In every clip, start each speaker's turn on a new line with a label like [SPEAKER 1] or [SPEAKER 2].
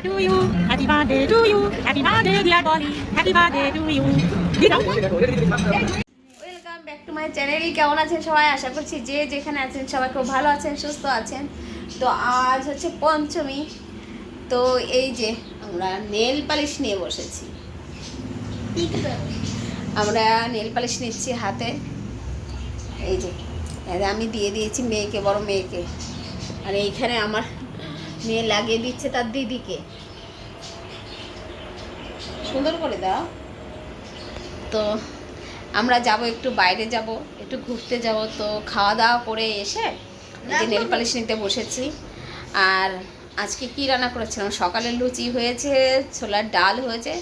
[SPEAKER 1] to you. Happy birthday to you. Happy birthday, dear Dolly. Happy birthday to you.
[SPEAKER 2] Welcome channel কেমন আছেন সবাই আশা করছি যে যেখানে আছেন সবাই খুব ভালো আছেন সুস্থ আছেন তো আজ হচ্ছে পঞ্চমী তো এই যে আমরা নেল পালিশ নিয়ে বসেছি আমরা নেল পালিশ নিচ্ছি হাতে এই যে আমি দিয়ে দিয়েছি মেয়েকে বড় মেয়েকে আর এইখানে আমার মেয়ে লাগিয়ে দিচ্ছে তার দিদিকে। সুন্দর করে দাও। তো আমরা যাব একটু বাইরে যাব একটু ঘুরতে যাব। তো খাওয়া দাওয়া করে এসে যে নেল পালিশ নিতে বসেছি। আর আজকে কি রান্না করেছিলাম? সকালে লুচি হয়েছে ছোলার ডাল হয়েছে।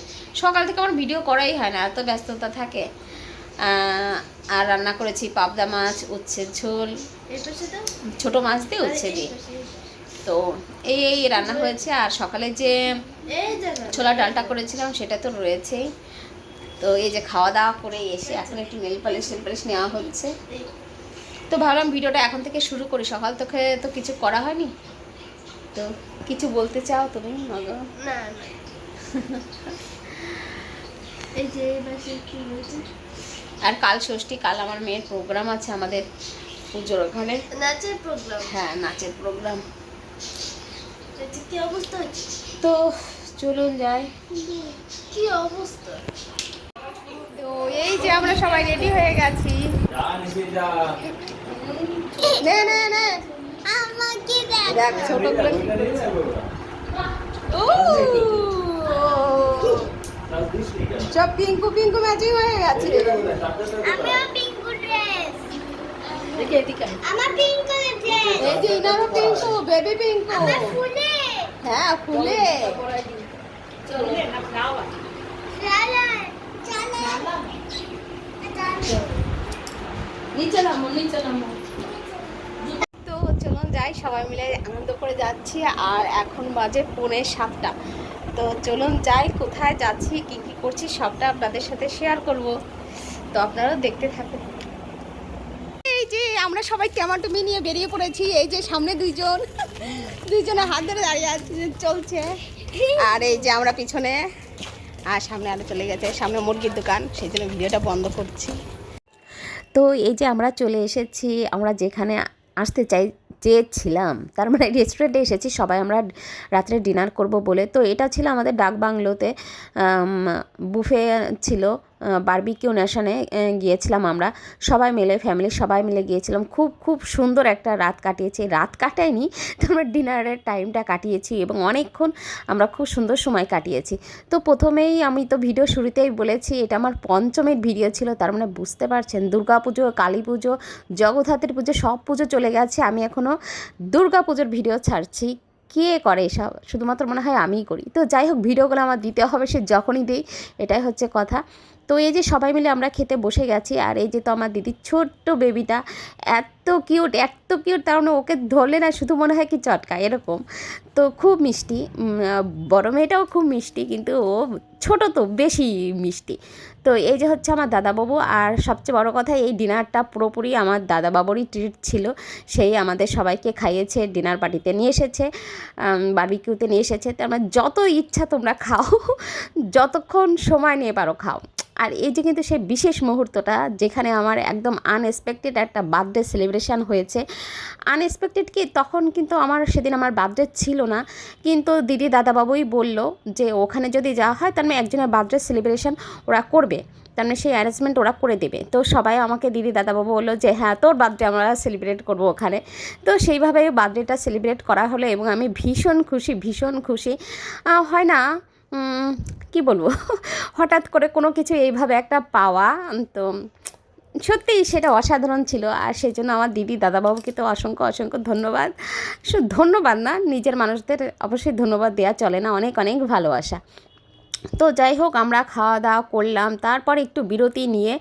[SPEAKER 2] সকাল থেকে আমার ভিডিও করাই হয় না এত ব্যস্ততা থাকে। আর রান্না করেছি পাবদা মাছ উচ্ছের ঝোল। ছোট মাছ দিয়ে উচ্ছে দিয়ে। তো এই এই রান্না হয়েছে। আর সকালে যে ছোলা ডালটা করেছিলাম সেটা তো রয়েছেই। তো এই যে খাওয়া দাওয়া করে এসে এখন একটু নেল পালিশ নেল পালিশ নেওয়া হচ্ছে। তো ভাবলাম ভিডিওটা এখন থেকে শুরু করি। সকাল তোকে তো কিছু করা হয়নি। তো কিছু বলতে চাও তুমি মগো?
[SPEAKER 3] না এই যে
[SPEAKER 2] আর কাল ষষ্ঠী কাল আমার মেয়ের প্রোগ্রাম আছে আমাদের পুজোর ওখানে।
[SPEAKER 3] নাচের প্রোগ্রাম
[SPEAKER 2] হ্যাঁ নাচের প্রোগ্রাম
[SPEAKER 3] কি অবস্থা হচ্ছে
[SPEAKER 2] তো চলুন যাই।
[SPEAKER 3] কি অবস্থা?
[SPEAKER 2] তো এই যে আমরা সবাই রেডি হয়ে গেছি। নে নে নে।
[SPEAKER 3] আমাকে
[SPEAKER 2] দেখ ছোট করে। ও! সব পিঙ্কু পিঙ্কু ম্যাচিং হয়ে গেছে।
[SPEAKER 3] আমিও
[SPEAKER 2] এদিকে এদিকে
[SPEAKER 3] আমার পিঙ্ক কালার ড্রেস
[SPEAKER 2] এই যে ইনারও পিঙ্কু বেবি পিঙ্কু
[SPEAKER 3] আমার ফুলে।
[SPEAKER 2] হ্যাঁ ফুলে।
[SPEAKER 3] চালা চালা
[SPEAKER 2] নিচে নামো নিচে নামো। তো চলুন যাই সবাই মিলে আনন্দ করে যাচ্ছি আর এখন বাজে পৌনে সাতটা। তো চলুন যাই কোথায় যাচ্ছি কি কি করছি সবটা আপনাদের সাথে শেয়ার করব। তো আপনারাও দেখতে থাকুন। আমরা সবাই কেমন টুমি নিয়ে বেরিয়ে পড়েছি, এই যে সামনে দুইজন। দুইজনে হাত ধরে দাঁড়িয়ে আছে চলছে। আর এই যে আমরা পিছনে, আর সামনে আলো চলে গেছে, সামনে মুরগির দোকান, সেই জন্য ভিডিওটা বন্ধ করছি। তো এই যে আমরা চলে এসেছি, আমরা যেখানে আসতে চাই, চেয়েছিলাম, তার মানে রেস্টুরেন্টে এসেছি, সবাই আমরা রাত্রে ডিনার করব বলে। তো এটা ছিল আমাদের ডাক বাংলোতে বুফে ছিল। বারবিকিউ নেশনে গিয়েছিলাম আমরা। সবাই মিলে ফ্যামিলি সবাই মিলে গিয়েছিলাম। খুব খুব সুন্দর একটা রাত কাটিয়েছি। রাত কাটাইনি তো আমরা ডিনারের টাইমটা কাটিয়েছি এবং অনেকক্ষণ আমরা খুব সুন্দর সময় কাটিয়েছি। তো প্রথমেই আমি তো ভিডিও শুরুতেই বলেছি, এটা আমার পঞ্চমের ভিডিও ছিল, তার মানে বুঝতে পারছেন দুর্গা পুজো কালী পুজো, জগদ্ধাত্রী পুজো, সব পুজো চলে গেছে। আমি এখনও দুর্গা পুজোর ভিডিও ছাড়ছি। কে করে এসব? শুধুমাত্র মনে হয় আমিই করি। তো যাই হোক ভিডিওগুলো আমার দিতে হবে, সে যখনই দিই, এটাই হচ্ছে কথা। তো এই যে সবাই মিলে আমরা খেতে বসে গেছি, আর এই যে তো আমার দিদির ছোট্ট বেবিটা এত কিউট এত কিউট তার মানে ওকে ধরলে না শুধু মনে হয় কি চটকা এরকম। তো খুব মিষ্টি বড় মেয়েটাও খুব মিষ্টি, কিন্তু ও ছোট তো বেশি মিষ্টি। তো এই যে হচ্ছে আমার দাদাবাবু, আর সবচেয়ে বড় কথা এই ডিনারটা পুরোপুরি আমার দাদাবাবুরই ট্রিট ছিল। সেই আমাদের সবাইকে খাইয়েছে ডিনার পার্টিতে নিয়ে এসেছে বার্বিকিউতে নিয়ে এসেছে। তার মানে যত ইচ্ছা তোমরা খাও, যতক্ষণ সময় নিয়ে পারো খাও। আর এই যে কিন্তু সেই বিশেষ মুহূর্তটা যেখানে আমার একদম আনএক্সপেক্টেড একটা বার্থডে সেলিব্রেশান হয়েছে। আনএক্সপেক্টেড কি? তখন কিন্তু আমার সেদিন আমার বার্থডে ছিল না। কিন্তু দিদি দাদাবাবুই বলল যে, ওখানে যদি যাওয়া হয়, তার মানে একজনের বার্থডে সেলিব্রেশন ওরা করবে। তার মানে সেই অ্যারেঞ্জমেন্ট ওরা করে দেবে। তো সবাই আমাকে দিদি দাদাবাবু বলল যে হ্যাঁ তোর বার্থডে আমরা সেলিব্রেট করব ওখানে। তো সেইভাবে বার্থডেটা সেলিব্রেট করা হলো এবং আমি ভীষণ খুশি ভীষণ খুশি। হয় না বলব? হঠাৎ করে কোনো কিছু এইভাবে একটা পাওয়া, তো সত্যিই সেটা অসাধারণ ছিল। আর সেই জন্য আমার দিদি, দাদাবাবুকে তো অসংখ্য অসংখ্য ধন্যবাদ। শুধু ধন্যবাদ না, নিজের মানুষদের অবশ্যই ধন্যবাদ দেওয়া চলে না, অনেক অনেক ভালোবাসা। তো যাই হোক, আমরা খাওয়া দাওয়া করলাম। তারপর একটু বিরতি নিয়ে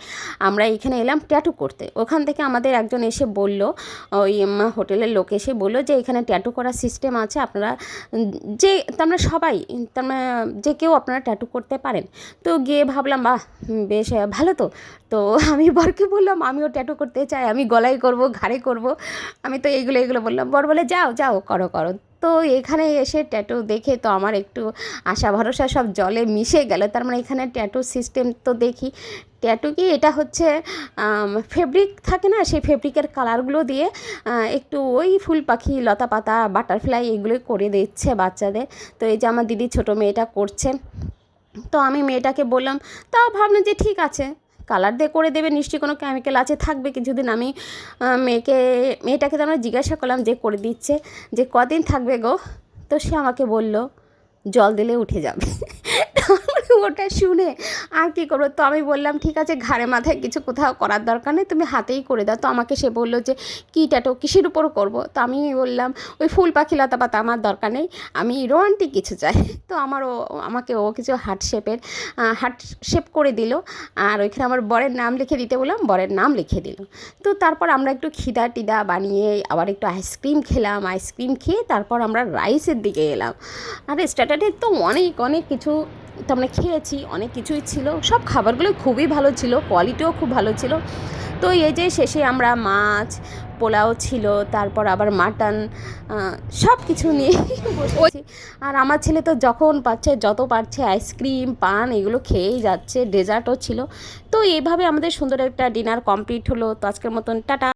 [SPEAKER 2] আমরা এখানে এলাম ট্যাটু করতে। ওখান থেকে আমাদের একজন এসে বলল, ওই হোটেলের লোক এসে বলল যে, এখানে ট্যাটু করার সিস্টেম আছে, আপনারা যে তার মানে সবাই তার মানে যে কেউ আপনারা ট্যাটু করতে পারেন। তো গিয়ে ভাবলাম, বাহ বেশ ভালো তো। তো আমি বরকে বললাম, আমিও ট্যাটু করতে চাই, আমি গলায় করব, ঘাড়ে করব। আমি তো এইগুলো এগুলো বললাম। বর বলে, যাও যাও, করো করো। তো এখানে এসে ট্যাটু দেখে তো আমার একটু আশা ভরসা সব জলে মিশে গেল। তার মানে এখানে ট্যাটু সিস্টেম তো দেখি। ট্যাটু কি এটা হচ্ছে ফেব্রিক থাকে না? সেই ফেব্রিকের কালারগুলো দিয়ে একটু ওই ফুল পাখি, লতা পাতা, বাটারফ্লাই এগুলোই করে দিচ্ছে বাচ্চাদের। তো এই যে আমার দিদি ছোটো মেয়েটা করছে। তো আমি মেয়েটাকে বললাম, তাও ভাবলাম যে ঠিক আছে। কালার দিয়ে করে দেবে, নিশ্চয়ই কোনো কেমিক্যাল আছে, থাকবে কিছুদিন। আমি মেয়েকে, মেয়েটাকে তো আমরা জিজ্ঞাসা করলাম যে করে দিচ্ছে, যে কদিন থাকবে গো? তো সে আমাকে বলল, জল দিলে উঠে যাবে। ওটা শুনে আর কী করব? তো আমি বললাম, ঠিক আছে, ঘাড়ে মাথায় কিছু কোথাও করার দরকার নেই, তুমি হাতেই করে দাও। তো আমাকে সে বলল যে, কী ট্যাটো কিসের উপর করব? তো আমি বললাম, ওই ফুল পাখি লতা পাতা আমার দরকার নেই, আমি রোমান্টিক কিছু চাই। তো আমার ও, আমাকে ও কিছু হার্ট শেপের হার্ট শেপ করে দিল। আর ওইখানে আমার বরের নাম লিখে দিতে বললাম, বরের নাম লিখে দিল। তো তারপর আমরা একটু খিদা টিদা বানিয়ে, আবার একটু আইসক্রিম খেলাম আইসক্রিম খেয়ে তারপর আমরা রাইসের দিকে এলাম। আর স্টার্টারে তো অনেক অনেক কিছু তো আমরা খেয়েছি অনেক কিছুই ছিল। সব খাবারগুলো খুবই ভালো ছিল কোয়ালিটিও খুব ভালো ছিল। তো এই যে শেষে আমরা মাছ পোলাও ছিল তারপর আবার মাটন সব কিছু নিয়ে বসেছি। আর আমার ছেলে তো যখন পাচ্ছে যত পারছে আইসক্রিম পান এগুলো খেয়েই যাচ্ছে ডেজার্টও ছিল। তো এইভাবে আমাদের সুন্দর একটা ডিনার কমপ্লিট হলো। তো আজকের মতন টাটা।